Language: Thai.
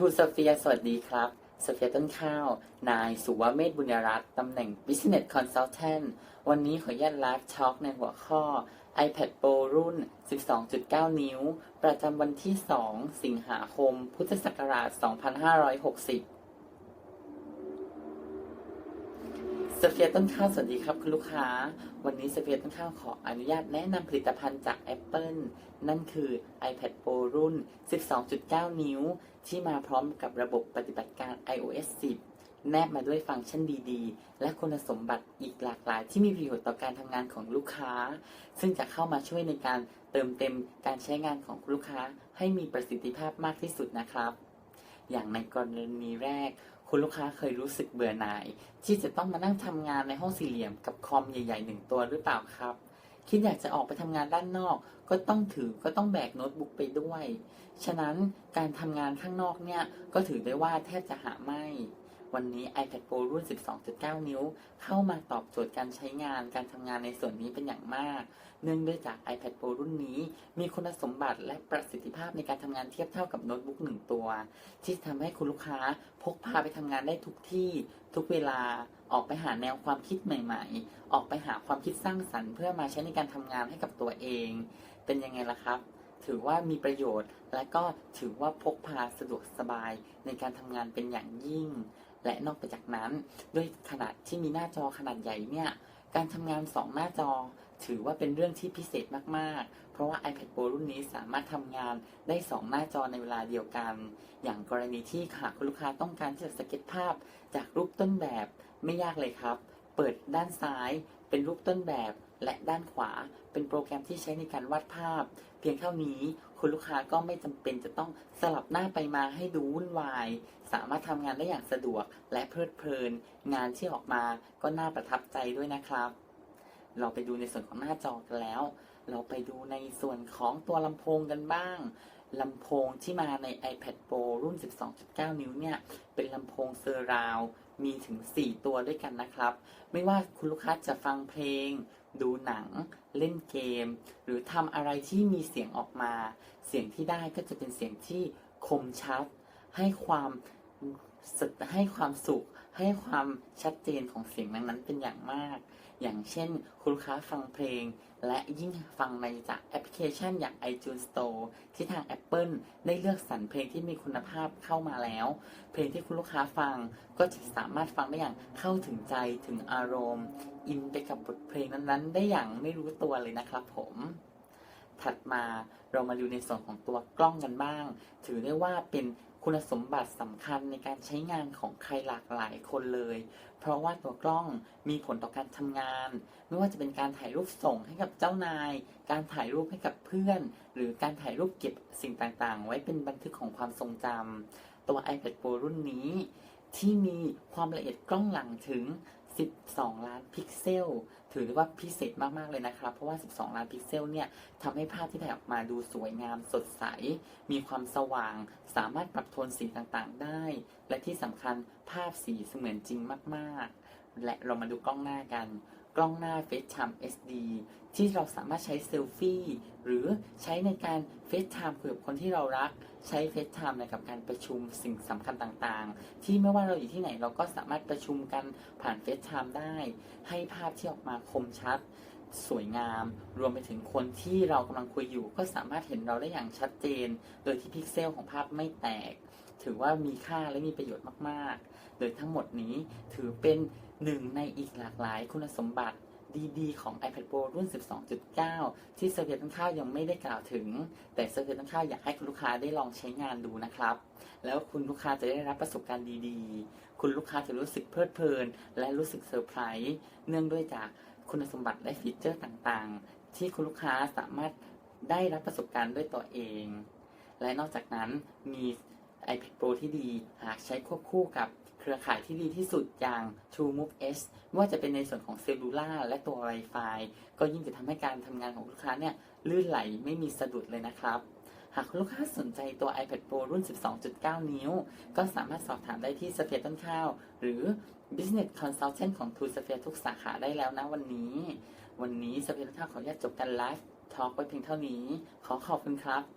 ทูสเฟียสวัสดีครับสเฟียต้นข้าว นายสุวเมธบุญรัตน์ตำแหน่ง Business Consultant วันนี้ขออนุญาตไลฟ์ช็อคในหัวข้อ iPad Pro รุ่น 12.9 นิ้ว ประจำวันที่ 2 สิงหาคม พุทธศักราช 2560 สเฟียต้นข้าวสวัสดีครับคุณลูกค้า วันนี้สเฟียต้นข้าวขออนุญาตแนะนำผลิตภัณฑ์จาก Apple นั่นคือ iPad Pro รุ่น 12.9 นิ้ว ที่มาพร้อมกับระบบปฏิบัติการ iOS 10 แนบมาด้วยฟังก์ชันดีๆ และคุณสมบัติอีกหลากหลาย ที่มีประโยชน์ต่อการทำงานของลูกค้า ซึ่งจะเข้ามาช่วยในการเติมเต็มการใช้งานของลูกค้า ให้มีประสิทธิภาพมากที่สุดนะครับ อย่างในกรณีแรก คุณลูกค้าเคยรู้สึกเบื่อหน่าย ที่จะต้องมานั่งทำงานในห้องสี่เหลี่ยมกับคอมใหญ่ๆหนึ่งตัวหรือเปล่าครับ คิดอยากจะออกไปทำงานด้านนอก ก็ต้องถือก็ต้องแบกโน้ตบุ๊กไปด้วย ฉะนั้นการทำงานข้างนอกเนี่ยก็ถือได้ว่าแทบจะหาไม่ วันนี้ iPad Pro รุ่น 12.9 นิ้ว เข้ามาตอบโจทย์การใช้งานการทำงานในส่วนนี้เป็นอย่างมาก เนื่องด้วยจาก iPad Pro รุ่นนี้ มีคุณสมบัติและประสิทธิภาพในการทำงานเทียบเท่ากับโน้ตบุ๊กหนึ่งตัว ที่ทำให้คุณลูกค้าพกพาไปทำงานได้ทุกที่ ทุกเวลาออกไปหาแนวความคิดใหม่ ๆ ออกไปหาความคิดสร้างสรรค์เพื่อมาใช้ในการทำงานให้กับตัวเอง เป็นยังไงล่ะครับถือว่ามีประโยชน์และก็ถือว่าพกพาสะดวกสบายในการทำงานเป็นอย่างยิ่ง และนอกไปจากนั้น ด้วยขนาดที่มีหน้าจอขนาดใหญ่เนี่ยการทำงาน 2 หน้าจอ ถือว่าเป็นเรื่องที่พิเศษมาก ๆ เพราะว่า iPad Pro รุ่นนี้สามารถทำงานได้ 2 หน้าจอในเวลาเดียวกัน อย่างกรณีที่หากลูกค้าต้องการที่จะสเก็ตภาพ จากรูปต้นแบบไม่ยากเลยครับ เปิดด้านซ้าย เป็นรูปต้นแบบ และด้านขวา เป็นโปรแกรมที่ใช้ในการวาดภาพ เพียงเท่านี้ คุณลูกค้าก็ไม่จำเป็นจะต้องสลับหน้าไปมาให้ดูวุ่นวาย สามารถทำงานได้อย่างสะดวกและเพลิดเพลิน งานที่ออกมาก็น่าประทับใจด้วยนะครับ เราไปดูในส่วนของหน้าจอกันแล้ว เราไปดูในส่วนของตัวลำโพงกันบ้างลำโพงที่มาใน iPad Pro รุ่น 12.9 นิ้วเนี่ย เป็นลำโพงเซอร์ราว มีถึง 4 ตัวด้วยกันนะครับ ไม่ว่าคุณลูกค้าจะฟังเพลง ดูหนัง เล่นเกม หรือทำอะไรที่มีเสียงออกมา เสียงที่ได้ก็จะเป็นเสียงที่คมชัด ให้ความ ให้ความสุขให้ความชัดเจนของเสียงนั้นๆเป็นอย่างมาก อย่างเช่น คุณลูกค้าฟังเพลง และยิ่งฟังในจากแอปพลิเคชันอย่าง iTunes Store ที่ทาง Apple ได้เลือกสรรเพลงที่มีคุณภาพเข้ามาแล้ว เพลงที่คุณลูกค้าฟังก็จะสามารถฟังได้อย่างเข้าถึงใจถึงอารมณ์ อินไปกับบทเพลงนั้นๆ ได้อย่างไม่รู้ตัวเลยนะครับผมถัดมาเรามาดูในส่วนของตัวกล้องกันบ้าง ถือได้ว่าเป็น คุณสมบัติสำคัญในการใช้งานของใครหลากหลายคนเลย เพราะว่าตัวกล้องมีผลต่อการทำงาน ไม่ว่าจะเป็นการถ่ายรูปส่งให้กับเจ้านาย การถ่ายรูปให้กับเพื่อน หรือการถ่ายรูปเก็บสิ่งต่างๆ ไว้เป็นบันทึกของความทรงจำตัว iPad Pro รุ่นนี้ ที่มีความละเอียดกล้องหลังถึง 12 ล้านพิกเซล ถือได้ว่าพิเศษมากๆเลยนะครับ เพราะว่า 12 ล้านพิกเซลเนี่ยทำให้ภาพที่ถ่ายออกมาดูสวยงามสดใส มีความสว่าง สามารถปรับโทนสีต่างๆได้ และที่สำคัญภาพสีเสมือนจริงมากๆ และเรามาดูกล้องหน้ากัน กล้องหน้า FaceTime SD ที่เราสามารถใช้เซลฟี่หรือใช้ในการ FaceTime คุยกับคนที่เรารัก ใช้ FaceTime ในกับการประชุมสิ่งสำคัญต่างๆ ที่ไม่ว่าเราอยู่ที่ไหนเราก็สามารถประชุมกันผ่าน FaceTime ได้ ให้ภาพที่ออกมาคมชัด สวยงาม รวมไปถึงคนที่เรากำลังคุยอยู่ ก็สามารถเห็นเราได้อย่างชัดเจน โดยที่พิกเซลของภาพไม่แตก ถือว่ามีค่าและมีประโยชน์มาก ๆ โดยทั้งหมดนี้ถือเป็นหนึ่งในอีกหลากหลายคุณสมบัติดีๆ ของ iPad Pro รุ่น 12.9 ที่เซอร์เวียต้นข้าวยังไม่ได้กล่าวถึง แต่เซอร์เวียต้นข้าวอยากให้คุณลูกค้าได้ลองใช้งานดูนะครับ แล้วคุณลูกค้าจะได้รับประสบการณ์ดีๆ คุณลูกค้าจะรู้สึกเพลิดเพลิน และรู้สึกเซอร์ไพรส์ เนื่องด้วยจากคุณสมบัติและฟีเจอร์ต่างๆ ที่คุณลูกค้าสามารถได้รับประสบการณ์ด้วยตัวเอง และนอกจากนั้นมี iPad Pro ที่ดี หากใช้ควบคู่กับเครือข่ายที่ดีที่สุดอย่าง TrueMove S ไม่ว่าจะเป็นในส่วนของเซลลูล่าและตัว Wi-Fi ก็ยิ่งจะทำให้การทำงานของลูกค้าเนี่ยลื่นไหลไม่มีสะดุดเลยนะครับหากลูกค้าสนใจตัว iPad Pro รุ่น 12.9 นิ้ว ก็สามารถสอบถามได้ที่สเฟียต้นข้าว หรือ Business Consultant ของ t ูสเฟียทุกสาขาได้แล้วนะวันนี้ วันนี้สเฟียต้นข้าวขออนุญาตจบการไลฟ์ทอล์กไว้เพียงเท่านี้ ขอขอบคุณครับ